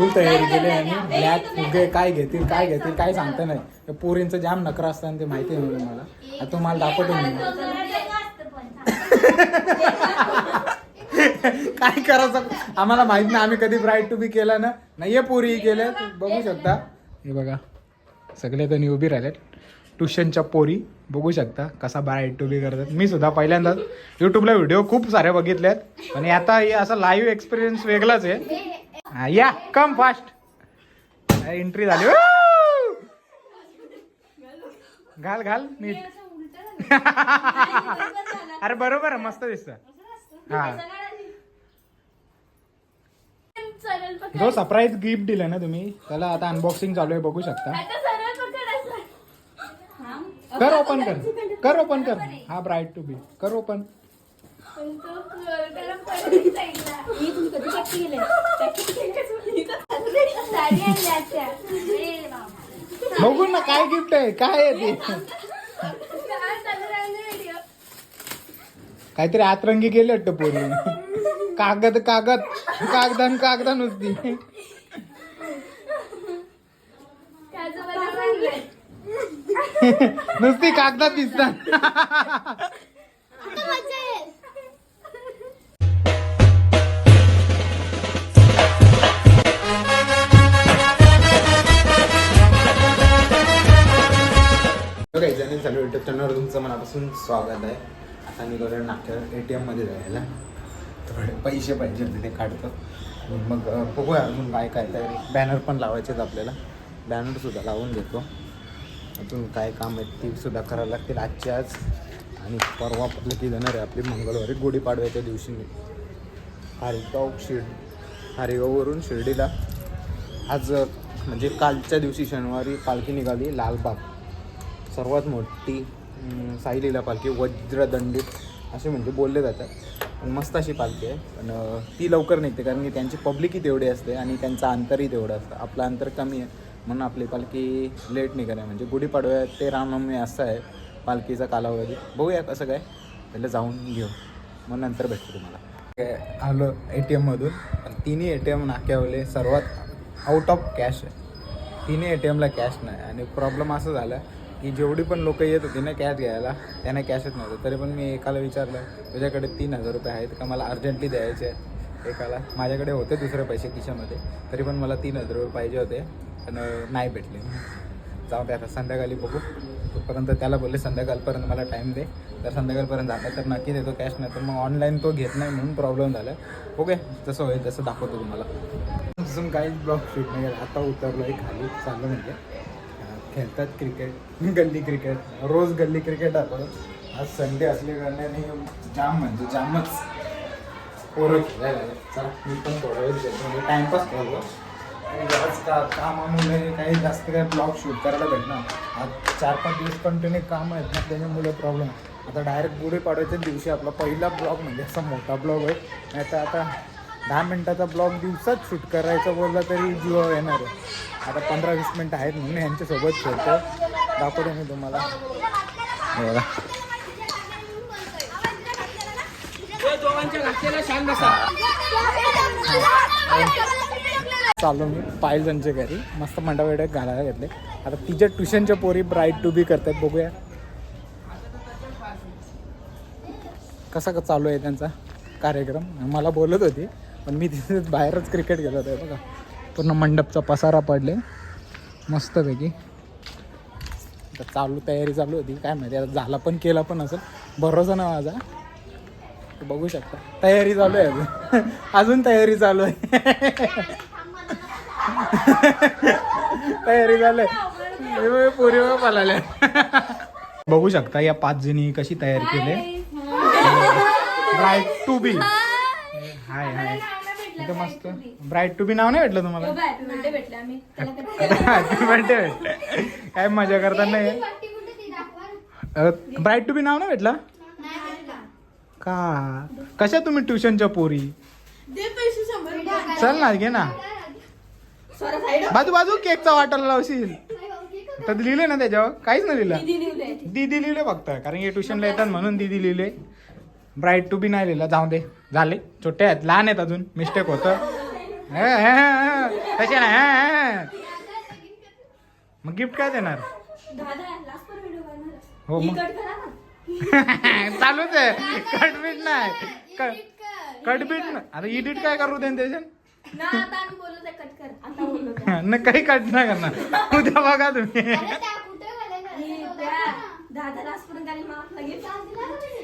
फुल तयारी केली आणि ब्लॅक फुगे काय घेतील काय घेतील काय सांगता नाही. पोरींचं जाम नखरा असतं आणि ते माहिती आहे मला. आता तुम्हाला दाखवतो मी. काय करायचं? आम्हाला माहीत नाही आम्ही कधी ब्राईट टू बी केला ना? नाही हे पोरी केलं. बघू शकता. हे बघा. सगळे जणी उभी राहिलेत. ट्युशनच्या पोरी. बघू शकता कसा ब्राईट टू बी करतात. मी सुद्धा पहिल्यांदाच युट्यूबला व्हिडिओ खूप सारे बघितलेत आणि आता हे असा लाईव्ह एक्सपिरियन्स वेगळाच आहे. हा, या कम फास्ट एंट्री झाली! घाल घाल नीट. अरे बरोबर मस्त दिसत हा. जो सरप्राईज गिफ्ट दिलं ना तुम्ही त्याला आता अनबॉक्सिंग चालू आहे बघू शकता. कर ओपन कर. कर ओपन कर. हा ब्राईट टू बी कर ओपन पण तो त्याला पडली साईडला. ही तुम्ही कधी बघू ना काय गिफ्ट आहे काय आहे ते? काहीतरी आतरंगी केले वाटतं पोरी. कागद कागद कागदान कागदा नुसती नुसती कागदात दिसतात. आता चालू युट्यूब चॅनलवर तुमचं मनापासून स्वागत आहे. आता मी करूया नागपूर ए टी एममध्ये जायला थोडे पैसे पाहिजे होते ते काढतो. मग बघूया अजून काय काय तयारी बॅनर पण लावायचे आहेत आपल्याला बॅनरसुद्धा लावून देतो अजून काय काम आहेत ती सुद्धा करायला लागतील आजची आज. आणि परवा आपलं की जाणार आहे आपली मंगळवारी गुढीपाडव्याच्या दिवशी. हरिगाव शिर् हरिगाववरून शिर्डीला. आज म्हणजे कालच्या दिवशी शनिवारी पालखी निघाली लालबाग. सर्वात मोठी अं, साईलीला पालखी वज्रदंडित असे म्हणजे बोलले जातात. पण मस्त अशी पालखी आहे. पण ती लवकर निघते कारण की त्यांची पब्लिकही तेवढी असते आणि त्यांचं अंतरही तेवढं असतं. आपलं अंतर कमी आहे. म्हणून आपली पालखी लेट निघाली म्हणजे गुढीपाडव्या ते रामनवमी असं आहे पालखीचा कालावधी. बघूया कसं काय. पहिलं जाऊन घेऊ. मग नंतर भेटतो तुम्हाला. काय, आलो ए टी एममधून पण तिन्ही ए टी एम नाक्यावले सर्वात आउट ऑफ कॅश आहे. तिन्ही ए टी एमला कॅश नाही. आणि प्रॉब्लेम असं झाला की जेवढी पण लोक येत होती ना कॅश घ्यायला त्यांना कॅशच नव्हतं. तरी पण मी एकाला विचारलं तुझ्याकडे तीन हजार रुपये आहेत का? मला अर्जंटली द्यायचे आहेत. एकाला माझ्याकडे होते दुसरे पैसे खिशामध्ये तरी पण मला तीन हजार रुपये पाहिजे होते पण नाही भेटले. जाऊ दे आता संध्याकाळी बघू. तोपर्यंत त्याला बोलले संध्याकाळपर्यंत मला टाईम दे. तर संध्याकाळपर्यंत झालं तर नक्की देतो कॅश नाही तर मग ऑनलाईन तो घेत नाही म्हणून प्रॉब्लेम झाला. ओके जसं होईल तसं दाखवतो तुम्हाला. अजून काहीच ब्लॉग शूट नाही. आत्ता आता उतरलो आहे खाली चाललं म्हणजे. खेळतात क्रिकेट गल्ली क्रिकेट रोज गल्ली क्रिकेट आपण. आज संडे असले कारणाने जाम म्हणजे जामच पोरं खेळायला चला मी पण थोडा वेळ म्हणजे टाइमपास करतो आणि का कामामुळे काही जास्त काय ब्लॉग शूट करायला भेटणार आज चार पाच दिवस कंटिन्यू काम आहेत ना त्याच्यामुळे प्रॉब्लेम आता डायरेक्ट गुढी पाडव्याच्या दिवशी आपला पहिला ब्लॉग म्हणजे असा मोठा ब्लॉग आहे. नाही तर आता दहा मिनटाचा ब्लॉग दिवसात शूट करायचा बोलला तरी जीवा येणार आहे. आता पंधरा वीस मिनटं आहेत म्हणून यांच्यासोबत खेळतो दाखवतो मी तुम्हाला. बघा. चाललो मी पायलजणच्या घरी. मस्त मंडा घालायला घेतले. आता तिच्या ट्युशनच्या पोरी ब्राईट टू बी करतात. बघूया. कसा का चालू आहे त्यांचा कार्यक्रम? मला बोलत होती. पण मी तिथे बाहेरच क्रिकेट गेलो होतो बघा. पूर्ण मंडपचा पसारा पडले मस्तपैकी. चालू तयारी चालू होती. काय माहिती आता झाला पण केला पण असेल. भरोसा ना माझा. बघू शकता. तयारी चालू आहे अजून. अजून तयारी चालू आहे. तयारी चालू आहे. पुरी पलाल्या बघू शकता या पाच जणी कशी तयारी केली. ब्राईट टू बी इथं मस्त? ब्राईट टू बी नाव नाही भेटलं तुम्हाला? birthday भेटले काय- मजा करताना ब्राईट टू बी नाव नाही भेटलं? का? कशा तुम्ही ट्युशनच्या पोरी. चल ना घे ना. बाजू बाजू केकचा वाटायला लावशील. तर लिहिले ना त्याच्यावर? काहीच नाही लिहिलं? दीदी लिहिले. फक्त कारण की ट्युशनला येतात म्हणून दीदी लिहिले. ब्राईट टू बी नाही लिहिलं. जाऊ दे. झाले. छोटे आहेत. लहान आहेत अजून. मिस्टेक होतं. हे, हे, हे. तसे नाही. मग गिफ्ट काय देणार? हो मग. कट करा ना. चालूच आहे. कटबीट नाही. कटबीट ना आता एडिट काय करू दे त्याच्यात ना आता आम्ही बोलत आहे कट कर. आता बोलत न काही कट नाही करणार. उद्या बघा तुम्ही.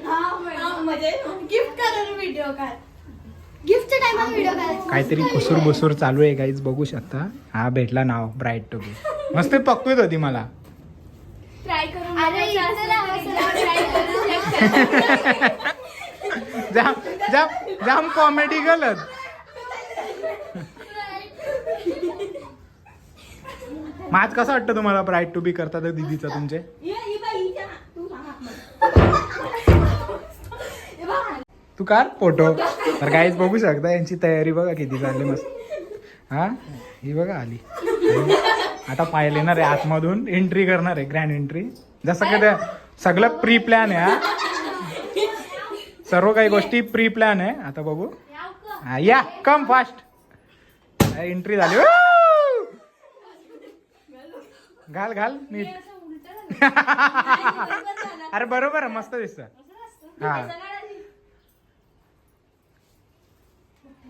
हा म्हणजे गिफ्ट करून व्हिडिओ काढ. गिफ्टच्या टायमाला व्हिडिओ करायचा काहीतरी कुसूर बुसूर चालू आहे काहीच बघू शकता. हा भेटला नाव ब्राईट टू बी मस्त पकवीत होती मला. ट्राय करून अरे. जाम जाम जाम कॉमेडी गलत. आज कसं वाटतं तुम्हाला ब्राईट टू बी करतात दीदीचा तुमचे ये, ही बाई, हिच्या ना. तू सांग आपण. हे बघ. तू कार फोटो. तर काहीच बघू शकता यांची तयारी बघा किती चालली मस्त. हा? ही बघा आली. आता पाहिले ना रे आतमधून एंट्री करणार आहे ग्रँड एंट्री जसं की ते सगळं प्री प्लॅन आहे हा? सर्व काही गोष्टी प्री प्लॅन आहे. आता बघू. हा, या कम फास्ट एंट्री झाली. घाल घाल नीट. अरे बरोबर मस्त दिसत. हा.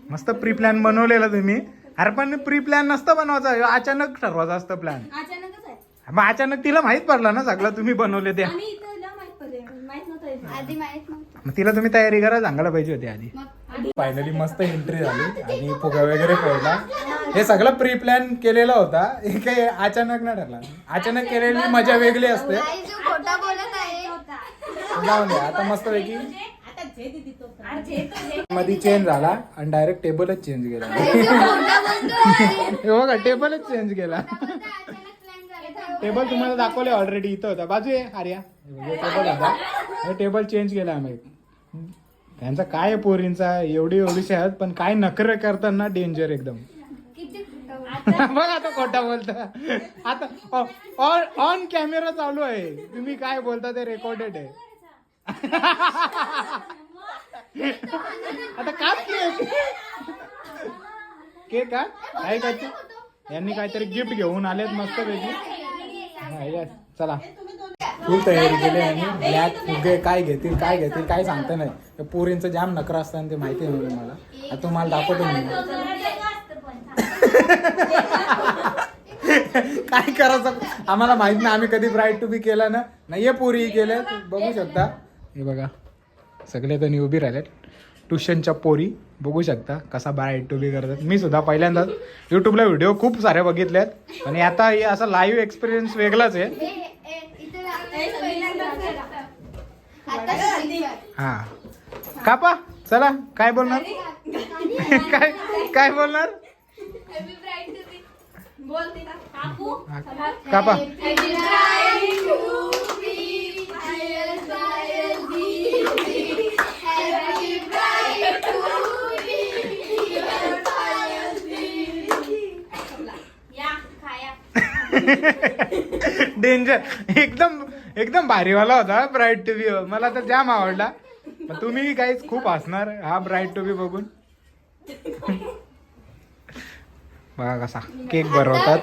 मस्त प्री प्लॅन बनवलेला तुम्ही. अरे पण प्री प्लॅन नसतं बनवायचं. अचानक ठरवायचं असतं प्लॅन अचानकच आहे. मग अचानक तिला माहीत पडलं ना सगळं तुम्ही बनवले ते. आणि इथं हिला माहीत पडले. माहीत नव्हतं हे. आधी माहीत नव्हतं. मग तिला तुम्ही तयारी करा सांगायला पाहिजे होती आधी. मग फायनली मस्त एंट्री झाली आणि फुगा वगैरे फोडला हे सगळं प्री प्लॅन केलेला होता. हे काही अचानक नाही ठरला. अचानक केलेली मजा वेगळी असते. आई जो खोटा बोलत आहे. जाऊन द्या. आता मस्त पैकी आणि जे तो जे. मध्ये चेंज झाला आणि डायरेक्ट टेबलच चेंज केला हे बघा टेबलच चेंज केला टेबल तुम्हाला दाखवले ऑलरेडी इथं होता. बाजू आहे आर्या टेबल हे टेबल चेंज केला आम्ही. त्यांचा काय आहे पोरींचा? एवढी एवढीशी आहेत पण काय नखरे करताना डेंजर एकदम. बघ आता खोटा बोलता. आता ऑन कॅमेरा चालू आहे. तुम्ही काय बोलता ते रेकॉर्डेड आहे. आता काय केक केक का काय काय यांनी काहीतरी गिफ्ट घेऊन आलेत मस्त पैकी. चला. फुल तयारी केली यांनी. ब्लॅक फुगे काय घेतील काय घेतील काय सांगता नाही. त्या पोरींचं जाम नखरा असतं ते माहिती आहे मला. आता तुम्हाला दाखवतो मी. काय करायचं? आम्हाला माहीत नाही आम्ही कधी ब्राईट टू बी केला ना? नाहीये पोरी केल्या बघू शकता. हे बघा. सगळे जणी उभी राहिल्यात ट्युशनच्या पोरी बघू शकता कसा ब्राईट टू बी करतात. मी सुद्धा पहिल्यांदाच युट्यूबला व्हिडिओ खूप सारे बघितल्यात आणि आता हे असा लाईव्ह एक्सपिरियन्स वेगळाच आहे. हे. हा कापा चला काय बोलणार? काय काय बोलणार. हा, कापा. डेंजर एकदम एकदम भारीवाला होता ब्राईट टू बी मला तर जाम आवडला. तुम्ही काहीच खूप हसणार हा ब्राईट टू बी बघून. बघा कसा केक भरवतात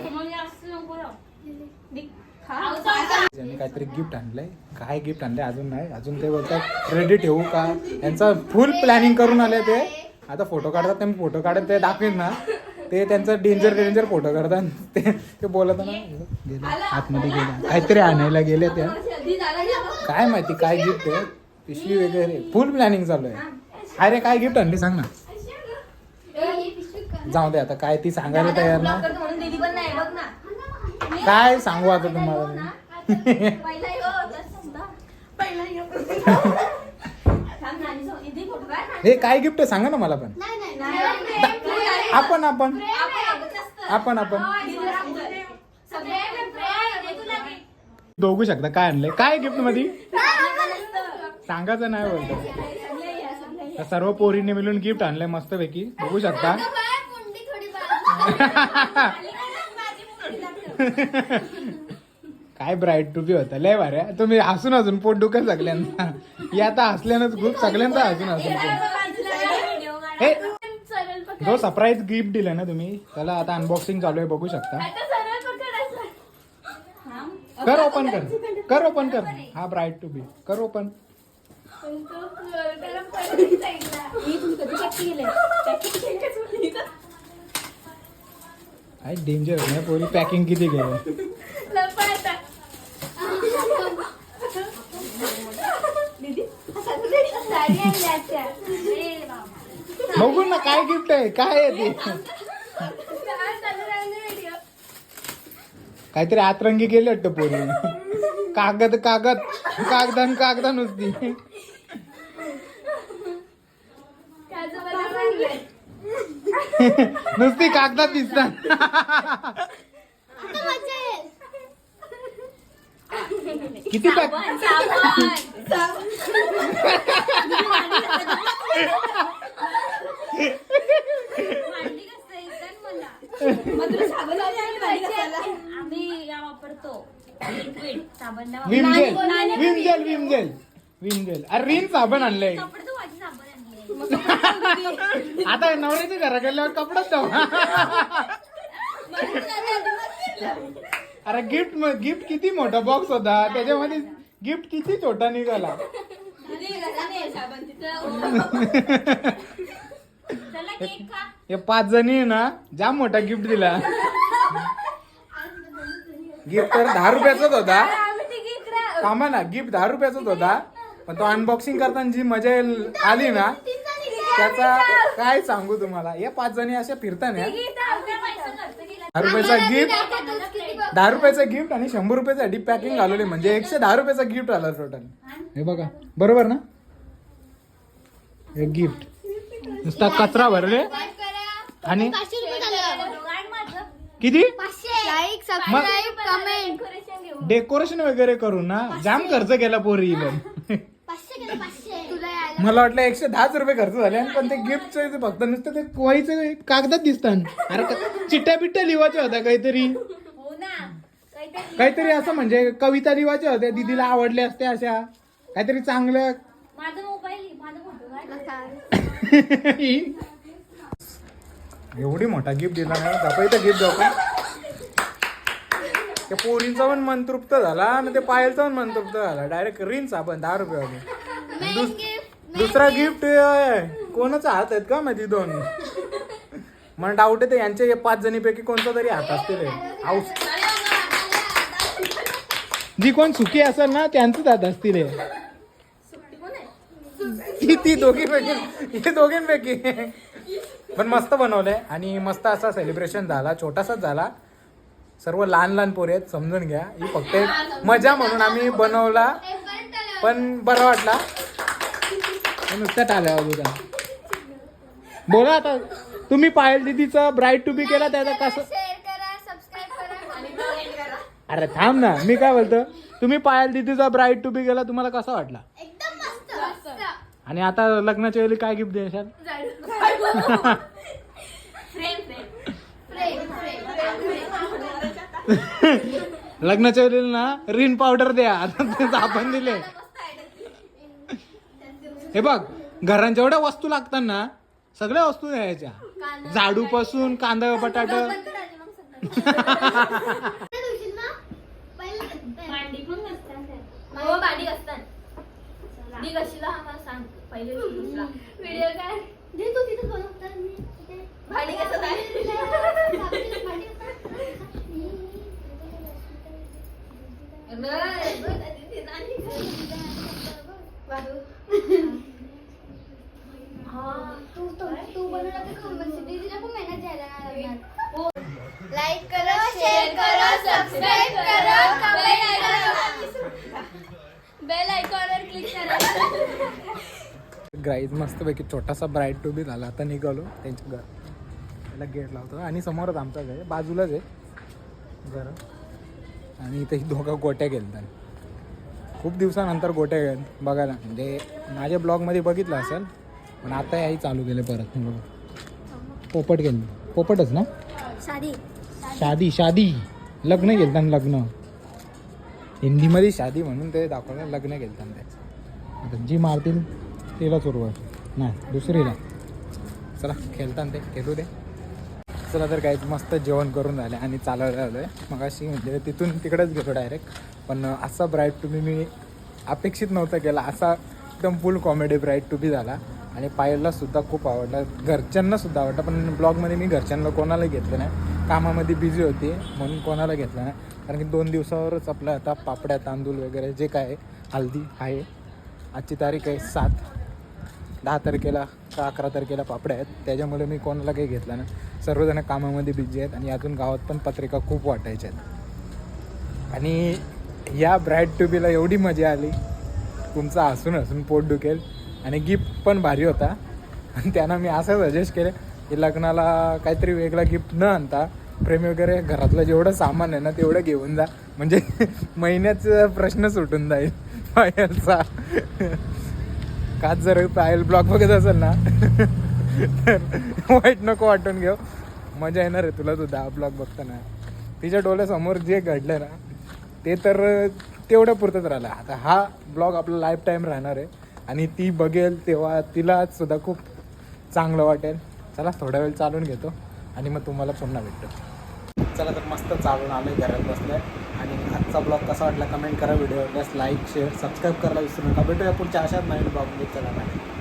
काहीतरी गिफ्ट आणलंय काय गिफ्ट आणलंय अजून नाही अजून ते बोलतात रेडी ठेवू का? यांचा फुल प्लॅनिंग करून आले ते. आता फोटो काढतात ते फोटो काढत ते दाखवेन ना. ते त्यांचं डेंजर डेंजर फोटो करतात. ते ते बोलत ना. गेले आतमध्ये गेले. काहीतरी आणायला गेले त्या. काय माहिती काय गिफ्ट आहे? पिशवी वगैरे. फुल प्लॅनिंग चालू आहे. अरे काय गिफ्ट आणली सांग ना. जाऊ दे आता काय ती सांगायला तयार ना करतो म्हणून दीदी पण नाही बघ ना. काय सांगू आता तुम्हाला. हे काय गिफ्ट आहे? सांगा ना मला पण नाही नाही नाही, नाही. प्रेम, प्रेम. आपण आपण. आपण आपण. दोघू शकता. काय आणलंय? काय गिफ्टमध्ये. सांगायचं नाही बोलतो. या, या. सर्व पोरींनी मिळून गिफ्ट आणलंय मस्त पैकी बघू शकता. काय ब्राईट टू बी होता. लय भारी हा. तुम्ही हसून हसून पोट दुखत सगळ्यांना. हे आता हसल्यानंच खूप सगळ्यांचा हसून हसून पोट. हे पकड. सरप्राईज गिफ्ट दिलं ना तुम्ही त्याला आता अनबॉक्सिंग चालू आहे बघू शकता आता सरळ पकड असं. थांब. कर ओपन कर कर ओपन कर हा ब्राईट टू बी कर ओपन. ही डेंजर आहे पोरी पॅकिंग किती केलं. दीदी, हसायला रे. साडी आणली आजच्या. ए बाबा. बघू ना काय गिफ्ट आहे काय आहे ते? काहीतरी आतरंगी केले वाटतं पोरी कागद कागद कागदान कागदा नुसती नुसती कागदात दिसतात. किती पॅक साबण, साबण. भांडी कसं येतात मला मग तुला साबण लावली आणि भांडी घासायला. आम्ही या वापरतो लिक्विड साबण नाही Vim gel Vim gel Vim gel Vim gel अरे रिन साबण आणलंय. आता नवऱ्याच्या घरा गेल्यावर कपडाच अरे गिफ्ट गिफ्ट किती मोठा बॉक्स होता. त्याच्यामध्ये गिफ्ट किती छोटा निघाला. हे पाच जणी आहे ना जाम मोठा गिफ्ट दिला. गिफ्ट तर दहा रुपयाचाच होता. थांबा ना गिफ्ट दहा रुपयाचाच होता. पण तो अनबॉक्सिंग करताना जी मजा आली ना त्याचा काय सांगू तुम्हाला? हे पाच जणी अशा फिरताना. दहा रुपयाचा गिफ्ट. दहा रुपयाचा गिफ्ट आणि शंभर रुपयाचा डीप पॅकिंग घालवली म्हणजे एकशे दहा रुपयाचा गिफ्ट आला टोटल हे बघा बरोबर ना? हे गिफ्ट नुसता कचरा भरले. आणि? किती? पाचशे. डेकोरेशन वगैरे करून ना जाम खर्च केला पोरी इवन पाचशे केलं पाचशे. तुला यायला मला वाटलं एकशे दहाच रुपये खर्च झाले आणि पण ते गिफ्टचे फक्त नुसतं ते कोवायचे कागदात दिसतात अरे क- चिट्ट्या बिट्ट्या लिवायच्या होत्या काहीतरी. हो ना. काहीतरी काहीतरी असं म्हणजे कविता लिवायच्या होत्या दीदीला आवडल्या असत्या अशा. काहीतरी चांगलं माझा मोबाईल माझा फोटो काढ. नका. एवढी मोठा गिफ्ट दिला नाही. दाखवायचं गिफ्ट जाऊ का त्या पोरींचा पण मन तृप्त झाला आणि ते पायलचा पण मन तृप्त झाला. डायरेक्ट रिन साबण दहा Main दुस- दुसरा गिफ्ट कोणाचा हात आहेत का माहिती दोन मला डाऊट आहे ते यांच्या या पाच जणीपैकी कोणता तरी हात असतील. आऊस जी कोण सुखी असेल ना त्यांचंच हात असतील हे. ती ती दोघीपैकी हे दोघींपैकी. पण मस्त बनवलंय आणि मस्त असा सेलिब्रेशन झाला छोटासाच झाला. सर्व लहान लहान पोरे आहेत समजून घ्या. ही फक्त एक मजा म्हणून आम्ही बनवला. पण बरं वाटला. हे नुसतं टाळ्या वाजवता बोला आता तुम्ही पायल दिदीचा ब्राईट टू बी केला त्याचा कसं? शेअर करा सबस्क्राईब करा. आणि comment करा. अरे थांब ना मी काय बोलतो? तुम्ही पायल दिदीचा ब्राईट टू बी केला तुम्हाला कसा वाटला? एकदम मस्त. मस्त. आणि आता लग्नाच्या वेळी काय गिफ्ट द्याल लग्नाच्या वेळेला ना रिन पावडर द्या. आता आपण दिले. हे बघ घरांच्या एवढ्या वस्तू लागतात ना सगळ्या वस्तू द्यायच्या झाडू पासून कांदा बटाट भांडी पण नसतात हो भांडी घासतात. दी घाशीला आम्हाला सांग पहिले दुसरा व्हिडिओ काय दे तू तिथं बनवतात मी तिथे- भांडी कसं काय? भांडी तू तू बनवला तर खाऊ पण दीदीला पण मेहनत घ्यायला नाही लागणार लाईक करा शेअर करा सबस्क्राईब करा कमेंट करा बेल आयकॉनवर क्लिक करा ग्राईज मस्तपैकी छोटासा ब्राईट टू बी झाला. आता निघालो त्यांच्या घर. त्याला गेट लावतो. आणि समोरच आमचं घर आहे. बाजूलाच आहे. घर. आणि इथे ही दोघं गोट्या गेलतात खूप दिवसानंतर गोट्या गेल बघायला. म्हणजे माझ्या ब्लॉगमध्ये बघितलं असेल पण आता याही चालू केले परत. बघा. पोपट गेले पोपटच ना? साडी शादी शादी. लग्न गेलतान लग्न. हिंदीमध्ये शादी म्हणून ते दाखवलं. लग्न गेलतान त्याचं. आता जी मारतील तिला सुरुवात नाही दुसरीला. चला खेळता ते खेळू दे. चला तर काहीच मस्त जेवण करून झालं आणि चालायला आलो आहे मग अशी म्हणजे तिथून तिकडेच गेलो डायरेक्ट पण असा ब्राईट तुम्ही मी अपेक्षित नव्हता केला. असा एकदम full comedy bright to be झाला. आणि पायलला सुद्धा खूप आवडला. घरच्यांना सुद्धा आवडला. पण ब्लॉगमध्ये मी घरच्यांना कोणाला घेतलं नाही. कामामध्ये बिझी होती म्हणून कोणाला घेतलं नाही. कारण की दोन दिवसावरच आपलं आता पापड्या तांदूळ वगैरे जे काय आहे, हल्दी आहे. आजची तारीख आहे सात. दहा तारखेला का अकरा तारखेला पापड्या आहेत त्याच्यामुळे मी कोणाला काही घेतलं नाही. सर्वजण कामामध्ये बिझी आहेत आणि यातून गावात पण पत्रिका खूप वाटायच्या आहेत. आणि या ब्राईड ट्यूबीला एवढी मजा आली. तुमचं हसून हसून पोट दुखेल आणि गिफ्ट पण भारी होता. आणि त्यांना मी असं सजेस्ट केलं की लग्नाला काहीतरी वेगळा गिफ्ट न आणता प्रेम वगैरे घरातलं जेवढं सामान आहे ना तेवढं घेऊन जा. म्हणजे महिन्याचा प्रश्न सुटून जाईल. पायलचा काच जर पायल ब्लॉग बघत असेल ना तर वाईट नको वाटून घेऊ. मजा येणार आहे तुला सुद्धा हा ब्लॉग बघताना. तिच्या डोळ्यासमोर जे घडलं ना ते तर तेवढं पुरतच राहिलं आता हा ब्लॉग आपला लाईफ टाईम राहणार आहे. आणि ती बघेल तेव्हा तिला सुद्धा खूप चांगलं वाटेल. चला थोडा वेळ चालून घेतो. आणि मग तुम्हाला पुन्हा भेटतो. चला तर मस्त चालून आलो आहे घरात बसलं आहे आजचा ब्लॉग कसा वाटला कमेंट करा व्हिडिओ लाईक शेअर सबस्क्राईब करायला विसरू नका. भेटूया पुढच्या अशाच नवीन ब्लॉगमध्ये. चला बाय